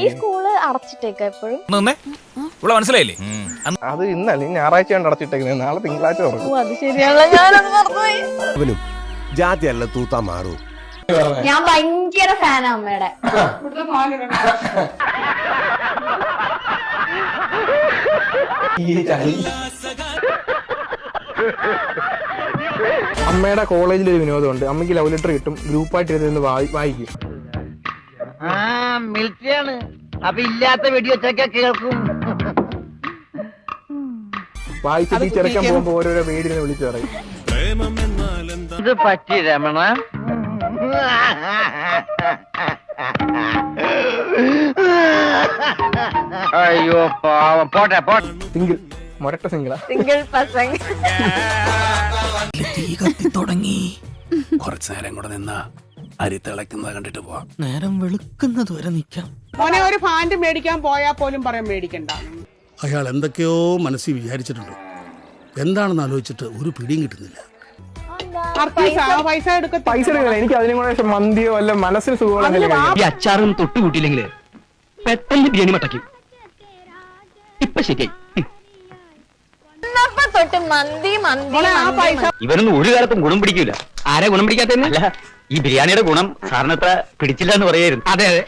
ഈ സ്കൂൾ അടച്ചിട്ടേക്ക എപ്പോഴും. ഇവിടെ മനസ്സിലായില്ലേ? അത് ഇന്നല്ല ഈ ഞായറാഴ്ച കണ്ട് അടച്ചിട്ടേക്കുന്നത് നാളെ തിങ്കളാഴ്ച തുറക്കും. ഓ അത് ശരിയാണല്ലോ. ഞാനത് മറന്നുപോയി. അവനും ജാതിയല്ല തൂത്താ മാറൂ. ഞാൻ ഭയങ്കര ഫാനാ അമ്മയുടെ. അമ്മയുടെ കോളേജിൽ ഒരു വിനോദമുണ്ട്. അമ്മയ്ക്ക് ലവ് ലെറ്റർ കിട്ടും. ഗ്രൂപ്പായിട്ട് ഇരുന്ന് വായി- വായിക്കും. ആ മിലിറ്ററിയാണ് അപ്പൊ ഇല്ലാത്ത വെടിവെച്ചൊക്കെ കേൾക്കും. വായിച്ചിട്ട് ഈ ചെറുക്കൻ പോകുമ്പോ ഓരോരോ വീടിനെ വിളിച്ചു പറയും. ഇത് പറ്റി രമണ? അയ്യോ പാവം. പോട്ടെ പോട്ടെ. സിംഗിൾ. മൊരട്ട സിംഗിളാ. സിംഗിൾ പസംഗ് തീ കത്തി തുടങ്ങി. കുറച്ചു നേരം കൂടെ നിന്നാ അരി തിളക്കുന്നത് കണ്ടിട്ട് പോവാം. നേരം വെളുക്കുന്നത് വരെ നിൽക്കാം മോനെ ഒരു പാന്റ് മേടിക്കാൻ പോയാൽ പോലും പറയാൻ മേടിക്കണ്ട. അയാൾ എന്തൊക്കെയോ മനസ്സിൽ വിചാരിച്ചിട്ടുണ്ട്. എന്താണെന്ന് ആലോചിച്ചിട്ട് ഒരു പിടിയും കിട്ടുന്നില്ല. പൈസ എടുക്ക പൈസ എടുക്കണം എനിക്ക് അതിനും കൂടെ പക്ഷെ മന്തിയോ അല്ല മനസ്സിന് സുഖമുള്ള എന്തെങ്കിലും. ഈ അച്ചാറും തൊട്ട് കൂട്ടിയില്ലെങ്കിൽ പെട്ടെന്ന് ബിരിയാണി മട്ടക്കും ഇപ്പൊ ശരിയായി. ഇന്നപ്പോ തൊട്ട് മന്തി മന്തി മോനെ ആ മന്തി, പൈസ ഇവനൊന്നും ഒരു കാലത്തും ഗുണം പിടിക്കൂല. ആരെ ഗുണം പിടിക്കാത്ത അല്ല ഈ ബിരിയാണിയുടെ ഗുണം സാറിന് അത്ര പിടിച്ചില്ല എന്ന് പറയായിരുന്നു. അതെ അതെ.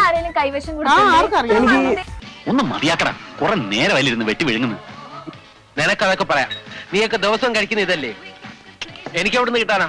ആരെങ്കിലും കൈവശം ആ ആർക്കറിയാം. ഒന്ന് മതിയാക്കട. കുറെ നേരം വലിരുന്ന് വെട്ടി വിഴുങ്ങുന്നു. നിനക്കതൊക്കെ പറയാം. നീയൊക്കെ ദിവസം കഴിക്കുന്ന ഇതല്ലേ? എനിക്ക് അവിടുന്ന് നിന്ന് കിട്ടാനാ?